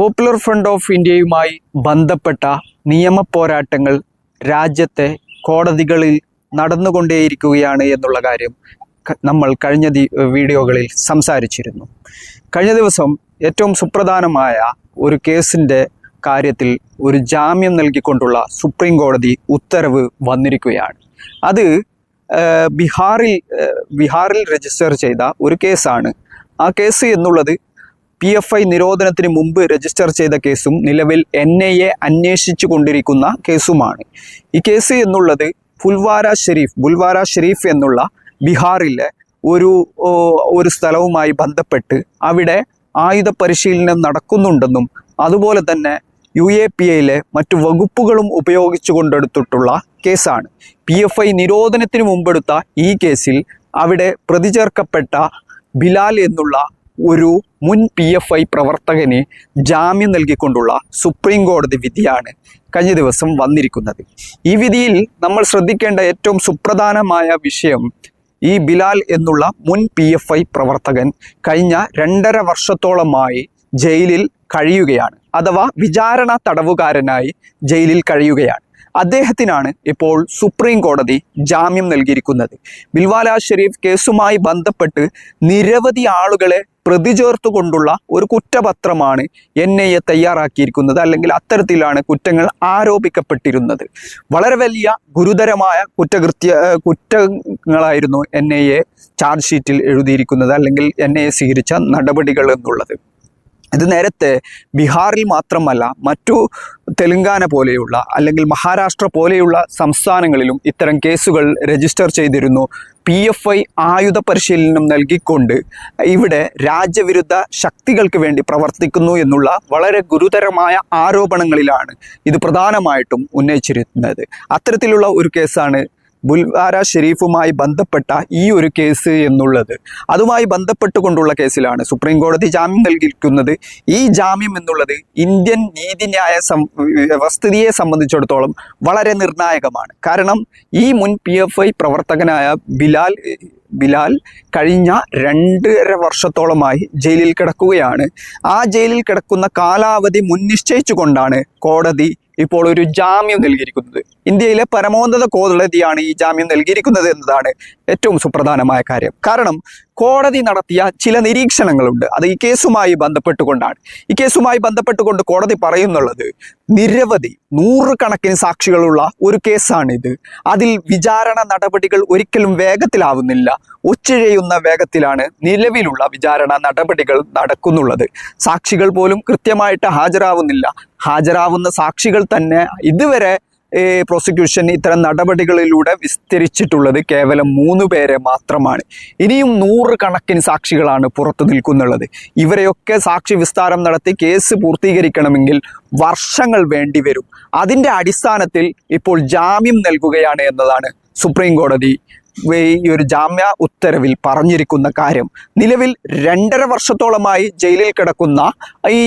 Popular front of ഇന്ത്യയുമായി ബന്ധപ്പെട്ട നിയമ പോരാട്ടങ്ങൾ രാജ്യത്തെ കോടതികളിൽ നടന്നുകൊണ്ടേയിരിക്കുകയാണ് എന്നുള്ള കാര്യം നമ്മൾ കഴിഞ്ഞ വീഡിയോകളിൽ സംസാരിച്ചിരുന്നു. കഴിഞ്ഞ ദിവസം ഏറ്റവും സുപ്രധാനമായ ഒരു കേസിന്റെ കാര്യത്തിൽ ഒരു ജാമ്യം നൽകിക്കൊണ്ടുള്ള സുപ്രീം കോടതി ഉത്തരവ് വന്നിരിക്കുകയാണ്. അത് ബീഹാറിൽ ബീഹാറിൽ രജിസ്റ്റർ ചെയ്ത ഒരു കേസാണ്. ആ കേസ് എന്നുള്ളത് പി എഫ് ഐ നിരോധനത്തിന് മുമ്പ് രജിസ്റ്റർ ചെയ്ത കേസും നിലവിൽ എൻ ഐ എ അന്വേഷിച്ചു കൊണ്ടിരിക്കുന്ന കേസുമാണ്. ഈ കേസ് എന്നുള്ളത് ഫുൽവാര ഷെരീഫ് ബുൽവാര ഷെരീഫ് എന്നുള്ള ബീഹാറിലെ ഒരു ഒരു സ്ഥലവുമായി ബന്ധപ്പെട്ട് അവിടെ ആയുധ പരിശീലനം നടക്കുന്നുണ്ടെന്നും അതുപോലെ തന്നെ യു എ പി എയിലെ മറ്റു വകുപ്പുകളും ഉപയോഗിച്ചു കൊണ്ടെടുത്തിട്ടുള്ള കേസാണ്. പി എഫ് ഐ നിരോധനത്തിന് മുമ്പെടുത്ത ഈ കേസിൽ അവിടെ പ്രതിചേർക്കപ്പെട്ട ബിലാൽ എന്നുള്ള ഒരു മുൻ പി എഫ് ഐ പ്രവർത്തകന് ജാമ്യം നൽകിക്കൊണ്ടുള്ള സുപ്രീം കോടതി വിധിയാണ് കഴിഞ്ഞ ദിവസം വന്നിരിക്കുന്നത്. ഈ വിധിയിൽ നമ്മൾ ശ്രദ്ധിക്കേണ്ട ഏറ്റവും സുപ്രധാനമായ വിഷയം ഈ ബിലാൽ എന്നുള്ള മുൻ പി എഫ് ഐ പ്രവർത്തകൻ കഴിഞ്ഞ രണ്ടര വർഷത്തോളമായി ജയിലിൽ കഴിയുകയാണ്. അഥവാ വിചാരണ തടവുകാരനായി ജയിലിൽ കഴിയുകയാണ്. അദ്ദേഹത്തിനാണ് ഇപ്പോൾ സുപ്രീം കോടതി ജാമ്യം നൽകിയിരിക്കുന്നത്. ബിൽവാല ഷെരീഫ് കേസുമായി ബന്ധപ്പെട്ട് നിരവധി ആളുകളെ പ്രതി ചേർത്തുകൊണ്ടുള്ള ഒരു കുറ്റപത്രമാണ് എൻ ഐ എ തയ്യാറാക്കിയിരിക്കുന്നത് അല്ലെങ്കിൽ അത്തരത്തിലാണ് കുറ്റങ്ങൾ ആരോപിക്കപ്പെട്ടിരുന്നത്. വളരെ വലിയ ഗുരുതരമായ കുറ്റകൃത്യ കുറ്റങ്ങളായിരുന്നു എൻ ഐ എ ചാർജ് ഷീറ്റിൽ എഴുതിയിരിക്കുന്നത് അല്ലെങ്കിൽ എൻ ഐ എ സ്വീകരിച്ച നടപടികൾ എന്നുള്ളത്. ഇത് നേരത്തെ ബീഹാറിൽ മാത്രമല്ല മറ്റു തെലങ്കാന പോലെയുള്ള അല്ലെങ്കിൽ മഹാരാഷ്ട്ര പോലെയുള്ള സംസ്ഥാനങ്ങളിലും ഇത്തരം കേസുകൾ രജിസ്റ്റർ ചെയ്തിരുന്നു. പി എഫ് ഐ ആയുധ പരിശീലനം നൽകിക്കൊണ്ട് ഇവിടെ രാജ്യവിരുദ്ധ ശക്തികൾക്ക് വേണ്ടി പ്രവർത്തിക്കുന്നു എന്നുള്ള വളരെ ഗുരുതരമായ ആരോപണങ്ങളിലാണ് ഇത് പ്രധാനമായിട്ടും ഉന്നയിച്ചിരുന്നത്. അത്തരത്തിലുള്ള ഒരു കേസാണ് ബുൽവാര ഷെരീഫുമായി ബന്ധപ്പെട്ട ഈ ഒരു കേസ് എന്നുള്ളത്. അതുമായി ബന്ധപ്പെട്ടുകൊണ്ടുള്ള കേസിലാണ്. സുപ്രീം കോടതി ജാമ്യം നൽകിയിരിക്കുന്നത് ഈ ജാമ്യം എന്നുള്ളത് ഇന്ത്യൻ നീതിന്യായ വ്യവസ്ഥിതിയെ സംബന്ധിച്ചിടത്തോളം വളരെ നിർണായകമാണ്. കാരണം ഈ മുൻ പി എഫ് ഐ പ്രവർത്തകനായ ബിലാൽ ബിലാൽ കഴിഞ്ഞ രണ്ടര വർഷത്തോളമായി ജയിലിൽ കിടക്കുകയാണ്. ആ ജയിലിൽ കിടക്കുന്ന കാലാവധി മുൻനിശ്ചയിച്ചുകൊണ്ടാണ് കോടതി ഇപ്പോൾ ഒരു ജാമ്യം നൽകിയിരിക്കുന്നത്. ഇന്ത്യയിലെ പരമോന്നത കോടതിയാണ് ഈ ജാമ്യം നൽകിയിരിക്കുന്നത് എന്നതാണ് ഏറ്റവും സുപ്രധാനമായ കാര്യം. കാരണം കോടതി നടത്തിയ ചില നിരീക്ഷണങ്ങളുണ്ട്. അത് ഈ കേസുമായി ബന്ധപ്പെട്ടുകൊണ്ടാണ്. ഈ കേസുമായി ബന്ധപ്പെട്ടുകൊണ്ട് കോടതി പറയുന്നുള്ളത് നിരവധി നൂറുകണക്കിന് സാക്ഷികളുള്ള ഒരു കേസാണിത്. അതിൽ വിചാരണ നടപടികൾ ഒരിക്കലും വേഗത്തിലാവുന്നില്ല. ഒച്ചിഴയുന്ന വേഗത്തിലാണ് നിലവിലുള്ള വിചാരണ നടപടികൾ നടക്കുന്നുള്ളത്. സാക്ഷികൾ പോലും കൃത്യമായിട്ട് ഹാജരാവുന്നില്ല. ഹാജരാവുന്ന സാക്ഷികൾ തന്നെ ഇതുവരെ പ്രോസിക്യൂഷൻ ഇത്തരം നടപടികളിലൂടെ വിസ്തരിച്ചിട്ടുള്ളത് കേവലം മൂന്ന് പേരെ മാത്രമാണ്. ഇനിയും നൂറുകണക്കിന് സാക്ഷികളാണ് പുറത്തു നിൽക്കുന്നുള്ളത്. ഇവരെയൊക്കെ സാക്ഷി വിസ്താരം നടത്തി കേസ് പൂർത്തീകരിക്കണമെങ്കിൽ വർഷങ്ങൾ വേണ്ടിവരും. അതിന്റെ അടിസ്ഥാനത്തിൽ ഇപ്പോൾ ജാമ്യം നൽകുകയാണ് എന്നതാണ് സുപ്രീം കോടതി ഈ ഒരു ജാമ്യ ഉത്തരവിൽ പറഞ്ഞിരിക്കുന്ന കാര്യം. നിലവിൽ രണ്ടര വർഷത്തോളമായി ജയിലിൽ കിടക്കുന്ന ഈ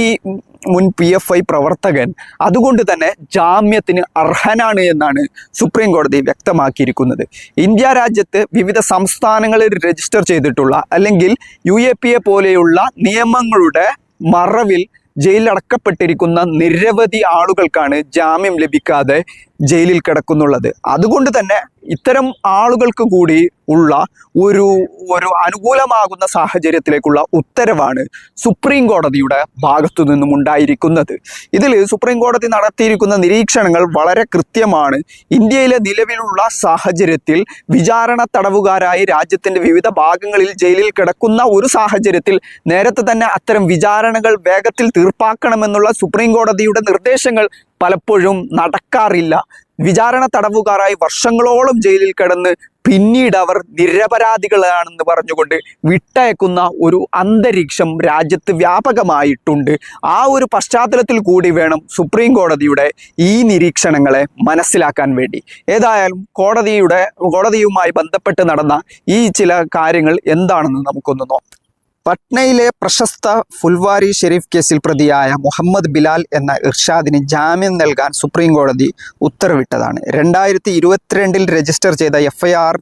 മുൻ പി എഫ് ഐ പ്രവർത്തകൻ അതുകൊണ്ട് തന്നെ ജാമ്യത്തിന് അർഹനാണ് എന്നാണ് സുപ്രീം കോടതി വ്യക്തമാക്കിയിരിക്കുന്നത്. ഇന്ത്യ രാജ്യത്ത് വിവിധ സംസ്ഥാനങ്ങളിൽ രജിസ്റ്റർ ചെയ്തിട്ടുള്ള അല്ലെങ്കിൽ യു എ പി എ പോലെയുള്ള നിയമങ്ങളുടെ മറവിൽ ജയിലിലടക്കപ്പെട്ടിരിക്കുന്ന നിരവധി ആളുകൾക്കാണ് ജാമ്യം ലഭിക്കാതെ ജയിലിൽ കിടക്കുന്നുള്ളത്. അതുകൊണ്ട് തന്നെ ഇത്തരം ആളുകൾക്ക് കൂടി ഉള്ള ഒരു ഒരു അനുകൂലമാകുന്ന സാഹചര്യത്തിലേക്കുള്ള ഉത്തരവാണ് സുപ്രീം കോടതിയുടെ ഭാഗത്തു നിന്നും ഉണ്ടായിരിക്കുന്നത്. ഇതിൽ സുപ്രീം കോടതി നടത്തിയിരിക്കുന്ന നിരീക്ഷണങ്ങൾ വളരെ കൃത്യമാണ്. ഇന്ത്യയിലെ നിലവിലുള്ള സാഹചര്യത്തിൽ വിചാരണ തടവുകാരായി രാജ്യത്തിന്റെ വിവിധ ഭാഗങ്ങളിൽ ജയിലിൽ കിടക്കുന്ന ഒരു സാഹചര്യത്തിൽ നേരത്തെ തന്നെ അത്തരം വിചാരണകൾ വേഗത്തിൽ തീർപ്പാക്കണമെന്നുള്ള സുപ്രീം കോടതിയുടെ നിർദ്ദേശങ്ങൾ പലപ്പോഴും നടക്കാറില്ല. വിചാരണ തടവുകാരായി വർഷങ്ങളോളം ജയിലിൽ കിടന്ന് പിന്നീട് അവർ നിരപരാധികളാണെന്ന് പറഞ്ഞുകൊണ്ട് വിട്ടയക്കുന്ന ഒരു അന്തരീക്ഷം രാജ്യത്ത് വ്യാപകമായിട്ടുണ്ട്. ആ ഒരു പശ്ചാത്തലത്തിൽ കൂടി വേണം സുപ്രീം കോടതിയുടെ ഈ നിരീക്ഷണങ്ങളെ മനസ്സിലാക്കാൻ വേണ്ടി. ഏതായാലും കോടതിയുടെ കോടതിയുമായി ബന്ധപ്പെട്ട് നടന്ന ഈ ചില കാര്യങ്ങൾ എന്താണെന്ന് നമുക്കൊന്ന് നോക്കാം. പട്നയിലെ പ്രശസ്ത ഫുൽവാരി ഷെരീഫ് കേസിൽ പ്രതിയായ മുഹമ്മദ് ബിലാൽ എന്ന ഇർഷാദിന് ജാമ്യം നൽകാൻ സുപ്രീം കോടതി ഉത്തരവിട്ടതാണ്. രണ്ടായിരത്തി ഇരുപത്തിരണ്ടിൽ രജിസ്റ്റർ ചെയ്ത F I R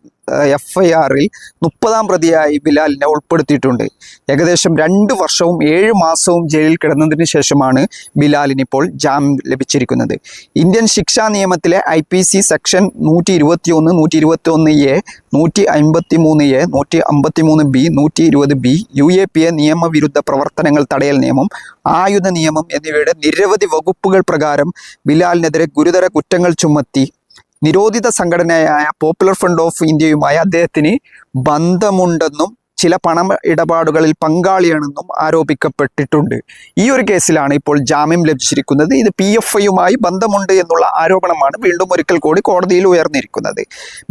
F I ആറിൽ മുപ്പതാം പ്രതിയായി ബിലാലിനെ ഉൾപ്പെടുത്തിയിട്ടുണ്ട്. ഏകദേശം രണ്ട് വർഷവും ഏഴ് മാസവും ജയിലിൽ കിടന്നതിന് ശേഷമാണ് ബിലാലിന് ഇപ്പോൾ ജാമ്യം ലഭിച്ചിരിക്കുന്നത്. ഇന്ത്യൻ ശിക്ഷാ നിയമത്തിലെ ഐ പി സി സെക്ഷൻ നൂറ്റി ഇരുപത്തി ഒന്ന് നൂറ്റി ഇരുപത്തി ഒന്ന് എ നൂറ്റി അൻപത്തി മൂന്ന് എ നൂറ്റി അമ്പത്തി മൂന്ന് ബി നൂറ്റി ഇരുപത് B U A P A നിയമവിരുദ്ധ പ്രവർത്തനങ്ങൾ തടയൽ നിയമം ആയുധ നിയമം എന്നിവയുടെ നിരവധി വകുപ്പുകൾ പ്രകാരം ബിലാലിനെതിരെ ഗുരുതര കുറ്റങ്ങൾ ചുമത്തി നിരോധിത സംഘടനയായ പോപ്പുലർ ഫ്രണ്ട് ഓഫ് ഇന്ത്യയുമായി അദ്ദേഹത്തിന് ബന്ധമുണ്ടെന്നും ചില പണ ഇടപാടുകളിൽ പങ്കാളിയാണെന്നും ആരോപിക്കപ്പെട്ടിട്ടുണ്ട്. ഈ ഒരു കേസിലാണ് ഇപ്പോൾ ജാമ്യം ലഭിച്ചിരിക്കുന്നത്. ഇത് പി എഫ് ഐയുമായി ബന്ധമുണ്ട് എന്നുള്ള ആരോപണമാണ് വീണ്ടും ഒരിക്കൽ കൂടി കോടതിയിൽ ഉയർന്നിരിക്കുന്നത്.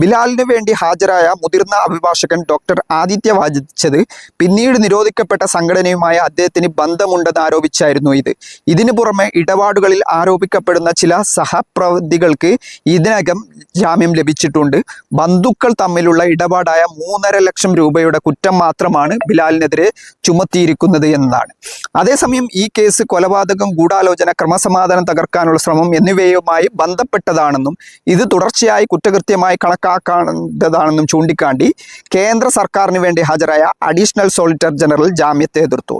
ബിലാലിന് വേണ്ടി ഹാജരായ മുതിർന്ന അഭിഭാഷകൻ ഡോക്ടർ ആദിത്യ വാദിച്ചത് പിന്നീട് നിരോധിക്കപ്പെട്ട സംഘടനയുമായ അദ്ദേഹത്തിന് ബന്ധമുണ്ടെന്ന് ആരോപിച്ചായിരുന്നു ഇത്. ഇതിനു പുറമെ ഇടപാടുകളിൽ ആരോപിക്കപ്പെടുന്ന ചില സഹപ്രവൃത്തികൾക്ക് ഇതിനകം ജാമ്യം ലഭിച്ചിട്ടുണ്ട്. ബന്ധുക്കൾ തമ്മിലുള്ള ഇടപാടായ മൂന്നര ലക്ഷം രൂപയുടെ കുറ്റം മാത്രമാണ് ബിലാലിനെതിരെ ചുമത്തിയിരിക്കുന്നത് എന്നതാണ് അതേസമയം ഈ കേസ് കൊലപാതകം ഗൂഢാലോചന ക്രമസമാധാനം തകർക്കാനുള്ള ശ്രമം എന്നിവയുമായി ബന്ധപ്പെട്ടതാണെന്നും ഇത് തുടർച്ചയായി കുറ്റകൃത്യമായി കണക്കാക്കേണ്ടതാണെന്നും ചൂണ്ടിക്കാണ്ടി കേന്ദ്ര സർക്കാരിന് വേണ്ടി ഹാജരായ അഡീഷണൽ സോളിറ്റർ ജനറൽ ജാമ്യത്തെ എതിർത്തു.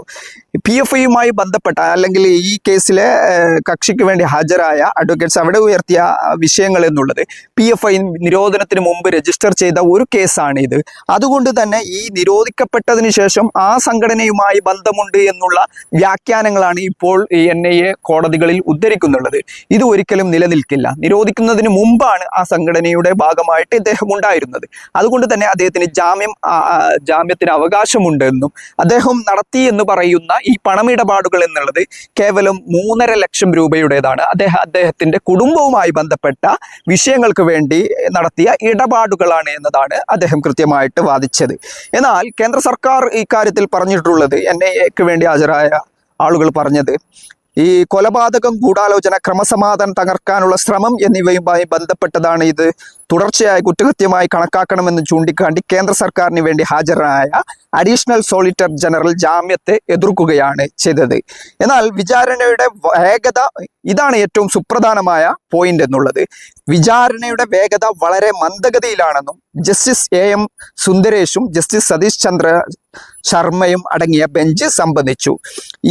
പി എഫ് ഐയുമായി ബന്ധപ്പെട്ട അല്ലെങ്കിൽ ഈ കേസിലെ കക്ഷിക്ക് വേണ്ടി ഹാജരായ അഡ്വക്കേറ്റ്സ് അവിടെ ഉയർത്തിയ വിഷയങ്ങൾ എന്നുള്ളത് പി എഫ് ഐ നിരോധനത്തിന് മുമ്പ് രജിസ്റ്റർ ചെയ്ത ഒരു കേസാണ് ഇത് അതുകൊണ്ട് തന്നെ ഈ നിരോധിക്കപ്പെട്ടതിന് ശേഷം ആ സംഘടനയുമായി ബന്ധമുണ്ട് എന്നുള്ള വ്യാഖ്യാനങ്ങളാണ് ഇപ്പോൾ എൻ ഐ എ കോടതികളിൽ ഉദ്ധരിക്കുന്നുള്ളത്. ഇത് ഒരിക്കലും നിലനിൽക്കില്ല. നിരോധിക്കുന്നതിന് മുമ്പാണ് ആ സംഘടനയുടെ ഭാഗമായിട്ട് ഇദ്ദേഹം ഉണ്ടായിരുന്നത്. അതുകൊണ്ട് തന്നെ അദ്ദേഹത്തിന് ജാമ്യം ജാമ്യത്തിന് അവകാശമുണ്ടെന്നും അദ്ദേഹം നടത്തി എന്ന് പറയുന്ന ഈ പണമിടപാടുകൾ എന്നുള്ളത് കേവലം മൂന്നര ലക്ഷം രൂപയുടേതാണ്. അദ്ദേഹം അദ്ദേഹത്തിന്റെ കുടുംബവുമായി ബന്ധപ്പെട്ട വിഷയങ്ങൾക്ക് വേണ്ടി നടത്തിയ ഇടപാടുകളാണ് എന്നതാണ് അദ്ദേഹം കൃത്യമായിട്ട് വാദിച്ചത്. എന്നാൽ കേന്ദ്ര സർക്കാർ ഇക്കാര്യത്തിൽ പറഞ്ഞിട്ടുള്ളത് എൻ ഐ എക്ക് വേണ്ടി ഹാജരായ ആളുകൾ പറഞ്ഞത്. ഈ കൊലപാതകം ഗൂഢാലോചന ക്രമസമാധാനം തകർക്കാനുള്ള ശ്രമം എന്നിവയുമായി ബന്ധപ്പെട്ടതാണ് ഇത്. തുടർച്ചയായി കുറ്റകൃത്യമായി കണക്കാക്കണമെന്ന് ചൂണ്ടിക്കാട്ടി കേന്ദ്ര സർക്കാരിന് വേണ്ടി ഹാജരായ അഡീഷണൽ സോളിറ്റർ ജനറൽ ജാമ്യത്തെ എതിർക്കുകയാണ് ചെയ്തത്. എന്നാൽ വിചാരണയുടെ വേഗത ഇതാണ് ഏറ്റവും സുപ്രധാനമായ പോയിന്റ് എന്നുള്ളത്. വിചാരണയുടെ വേഗത വളരെ മന്ദഗതിയിലാണെന്നും ജസ്റ്റിസ് എ എം സുന്ദരേഷും ജസ്റ്റിസ് സതീഷ് ചന്ദ്ര ശർമ്മയും അടങ്ങിയ ബെഞ്ച് സംബന്ധിച്ചു.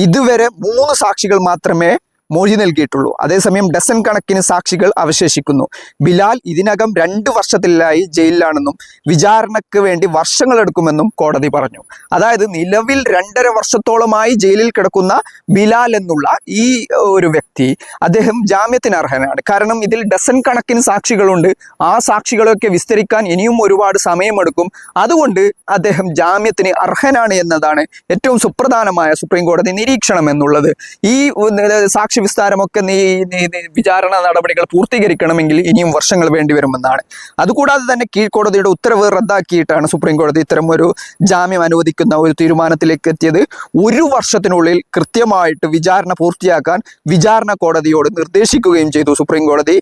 ഇതുവരെ മൂന്ന് സാക്ഷികൾ മാത്രമേ മൊഴി നൽകിയിട്ടുള്ളൂ. അതേസമയം ഡസൻ കണക്കിന് സാക്ഷികൾ അവശേഷിക്കുന്നു. ബിലാൽ ഇതിനകം രണ്ട് വർഷത്തിലായി ജയിലിലാണെന്നും വിചാരണയ്ക്ക് വേണ്ടി വർഷങ്ങളെടുക്കുമെന്നും കോടതി പറഞ്ഞു. അതായത് നിലവിൽ രണ്ടര വർഷത്തോളമായി ജയിലിൽ കിടക്കുന്ന ബിലാൽ എന്നുള്ള ഈ ഒരു വ്യക്തി അദ്ദേഹം ജാമ്യത്തിന് അർഹനാണ്. കാരണം ഇതിൽ ഡസൻ കണക്കിന് സാക്ഷികളുണ്ട്. ആ സാക്ഷികളൊക്കെ വിസ്തരിക്കാൻ ഇനിയും ഒരുപാട് സമയമെടുക്കും. അതുകൊണ്ട് അദ്ദേഹം ജാമ്യത്തിന് അർഹനാണ് എന്നതാണ് ഏറ്റവും സുപ്രധാനമായ സുപ്രീം കോടതി നിരീക്ഷണം എന്നുള്ളത്. ഈ ഉ- സാക്ഷി വിസ്താരമൊക്കെ നീ വിചാരണ നടപടികൾ പൂർത്തീകരിക്കണമെങ്കിൽ ഇനിയും വർഷങ്ങൾ വേണ്ടിവരുമെന്നാണ് അതുകൂടാതെ തന്നെ കീഴ്ക്കോടതിയുടെ ഉത്തരവ് റദ്ദാക്കിയിട്ടാണ് സുപ്രീം കോടതി ഇത്തരം ഒരു ജാമ്യം അനുവദിക്കുന്ന ഒരു തീരുമാനത്തിലേക്ക് എത്തിയത്. ഒരു വർഷത്തിനുള്ളിൽ കൃത്യമായിട്ട് വിചാരണ പൂർത്തിയാക്കാൻ വിചാരണ കോടതിയോട് നിർദ്ദേശിക്കുകയും ചെയ്തു സുപ്രീം കോടതി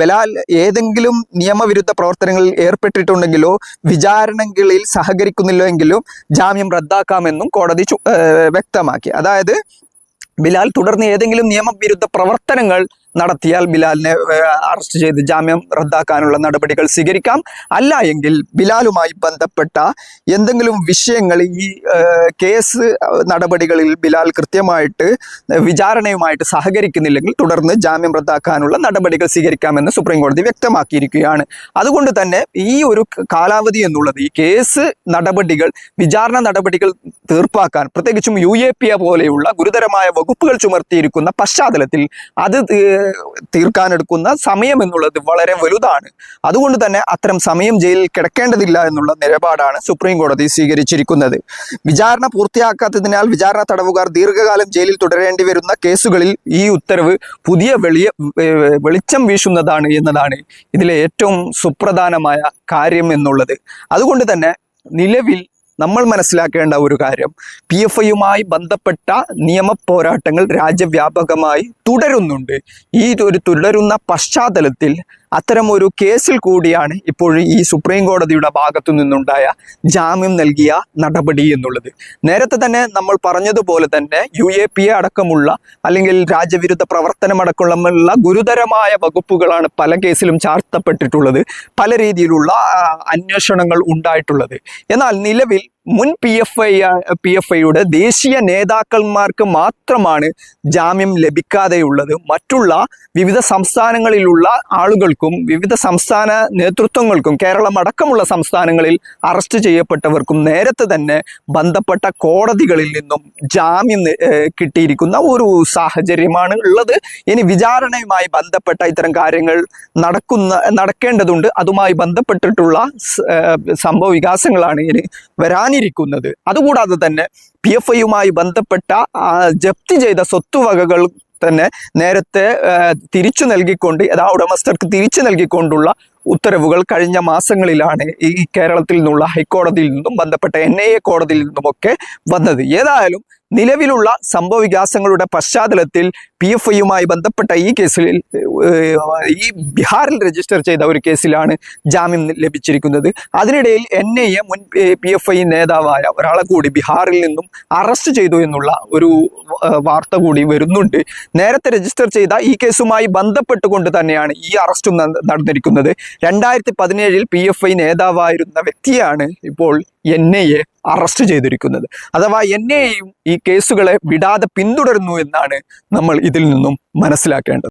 ബലാൽ ഏതെങ്കിലും നിയമവിരുദ്ധ പ്രവർത്തനങ്ങളിൽ ഏർപ്പെട്ടിട്ടുണ്ടെങ്കിലോ വിചാരണകളിൽ സഹകരിക്കുന്നില്ലെങ്കിലോ ജാമ്യം റദ്ദാക്കാമെന്നും കോടതി വ്യക്തമാക്കി. അതായത് ബിലാൽ തുടർന്ന് ഏതെങ്കിലും നിയമവിരുദ്ധ പ്രവർത്തനങ്ങൾ നടത്തിയാൽ ബിലാലിനെ അറസ്റ്റ് ചെയ്ത് ജാമ്യം റദ്ദാക്കാനുള്ള നടപടികൾ സ്വീകരിക്കാം. അല്ല എങ്കിൽ ബിലാലുമായി ബന്ധപ്പെട്ട എന്തെങ്കിലും വിഷയങ്ങൾ ഈ കേസ് നടപടികളിൽ ബിലാൽ കൃത്യമായിട്ട് വിചാരണയുമായിട്ട് സഹകരിക്കുന്നില്ലെങ്കിൽ തുടർന്ന് ജാമ്യം റദ്ദാക്കാനുള്ള നടപടികൾ സ്വീകരിക്കാമെന്ന് സുപ്രീം കോടതി വ്യക്തമാക്കിയിരിക്കുകയാണ്. അതുകൊണ്ട് തന്നെ ഈ ഒരു കാലാവധി എന്നുള്ളത് ഈ കേസ് നടപടികൾ വിചാരണ നടപടികൾ തീർപ്പാക്കാൻ പ്രത്യേകിച്ചും യു എ പി എ പോലെയുള്ള ഗുരുതരമായ വകുപ്പുകൾ ചുമർത്തിയിരിക്കുന്ന പശ്ചാത്തലത്തിൽ അത് തീർക്കാനെടുക്കുന്ന സമയം എന്നുള്ളത് വളരെ വലുതാണ്. അതുകൊണ്ട് തന്നെ അത്തരം സമയം ജയിലിൽ കിടക്കേണ്ടതില്ല എന്നുള്ള നിലപാടാണ് സുപ്രീം കോടതി സ്വീകരിച്ചിരിക്കുന്നത്. വിചാരണ പൂർത്തിയാക്കാത്തതിനാൽ വിചാരണ തടവുകാർ ദീർഘകാലം ജയിലിൽ തുടരേണ്ടി വരുന്ന കേസുകളിൽ ഈ ഉത്തരവ് പുതിയ വെളിയ വെളിച്ചം വീശുന്നതാണ് എന്നതാണ് ഇതിലെ ഏറ്റവും സുപ്രധാനമായ കാര്യം എന്നുള്ളത്. അതുകൊണ്ട് തന്നെ നിലവിൽ നമ്മൾ മനസ്സിലാക്കേണ്ട ഒരു കാര്യം. പി എഫ് ഐയുമായി ബന്ധപ്പെട്ട നിയമപോരാട്ടങ്ങൾ രാജ്യവ്യാപകമായി തുടരുന്നുണ്ട്. ഈ ഒരു തുടരുന്ന പശ്ചാത്തലത്തിൽ അത്തരം ഒരു കേസിൽ കൂടിയാണ് ഇപ്പോൾ ഈ സുപ്രീം കോടതിയുടെ ഭാഗത്തു നിന്നുണ്ടായ ജാമ്യം നൽകിയ നടപടി എന്നുള്ളത്. നേരത്തെ തന്നെ നമ്മൾ പറഞ്ഞതുപോലെ തന്നെ യു എ പി എ അടക്കമുള്ള അല്ലെങ്കിൽ രാജ്യവിരുദ്ധ പ്രവർത്തനമടക്കമുള്ള ഗുരുതരമായ വകുപ്പുകളാണ് പല കേസിലും ചാർത്തപ്പെട്ടിട്ടുള്ളത്. പല രീതിയിലുള്ള അന്വേഷണങ്ങൾ ഉണ്ടായിട്ടുള്ളത്. എന്നാൽ നിലവിൽ മുൻ P F I P F ഐയുടെ ദേശീയ നേതാക്കന്മാർക്ക് മാത്രമാണ് ജാമ്യം ലഭിക്കാതെയുള്ളത്. മറ്റുള്ള വിവിധ സംസ്ഥാനങ്ങളിലുള്ള ആളുകൾക്കും വിവിധ സംസ്ഥാന നേതൃത്വങ്ങൾക്കും കേരളം അടക്കമുള്ള സംസ്ഥാനങ്ങളിൽ അറസ്റ്റ് ചെയ്യപ്പെട്ടവർക്കും നേരത്തെ തന്നെ ബന്ധപ്പെട്ട കോടതികളിൽ നിന്നും ജാമ്യം കിട്ടിയിരിക്കുന്ന ഒരു സാഹചര്യമാണ് ഉള്ളത്. ഇനി വിചാരണയുമായി ബന്ധപ്പെട്ട ഇത്തരം കാര്യങ്ങൾ നടക്കുന്ന നടക്കേണ്ടതുണ്ട്. അതുമായി ബന്ധപ്പെട്ടിട്ടുള്ള സംഭവ വികാസങ്ങളാണ് ഇനി വരാനിരിക്കുന്നത് അതുകൂടാതെ തന്നെ പി എഫ് ഐയുമായി ബന്ധപ്പെട്ട ജപ്തി ചെയ്ത സ്വത്തുവകകൾ തന്നെ നേരത്തെ തിരിച്ചു നൽകിക്കൊണ്ട് അതാ ഉടമസ്ഥർക്ക് തിരിച്ചു നൽകിക്കൊണ്ടുള്ള ഉത്തരവുകൾ കഴിഞ്ഞ മാസങ്ങളിലാണ് ഈ കേരളത്തിൽ നിന്നുള്ള ഹൈക്കോടതിയിൽ നിന്നും ബന്ധപ്പെട്ട എൻ ഐ എ കോടതിയിൽ നിന്നുമൊക്കെ വന്നത്. ഏതായാലും നിലവിലുള്ള സംഭവവികാസങ്ങളുടെ പശ്ചാത്തലത്തിൽ പി എഫ് ഐയുമായി ബന്ധപ്പെട്ട ഈ കേസിൽ ഈ ബീഹാറിൽ രജിസ്റ്റർ ചെയ്ത ഒരു കേസിലാണ് ജാമ്യം ലഭിച്ചിരിക്കുന്നത്. അതിനിടയിൽ എൻ ഐ എ മുൻ പി എഫ് ഐ നേതാവായ ഒരാളെ കൂടി ബീഹാറിൽ നിന്നും അറസ്റ്റ് ചെയ്തു എന്നുള്ള ഒരു വാർത്ത കൂടി വരുന്നുണ്ട്. നേരത്തെ രജിസ്റ്റർ ചെയ്ത ഈ കേസുമായി ബന്ധപ്പെട്ടുകൊണ്ട് തന്നെയാണ് ഈ അറസ്റ്റും നടന്നിരിക്കുന്നത്. രണ്ടായിരത്തി പതിനേഴിൽ പി എഫ് ഐ നേതാവായിരുന്ന വ്യക്തിയാണ് ഇപ്പോൾ എൻ ഐ എ അറസ്റ്റ് ചെയ്തിരിക്കുന്നത്. അഥവാ എൻ ഐ എയും ഈ കേസുകളെ വിടാതെ പിന്തുടരുന്നു എന്നാണ് നമ്മൾ ഇതിൽ നിന്നും മനസ്സിലാക്കേണ്ടത്.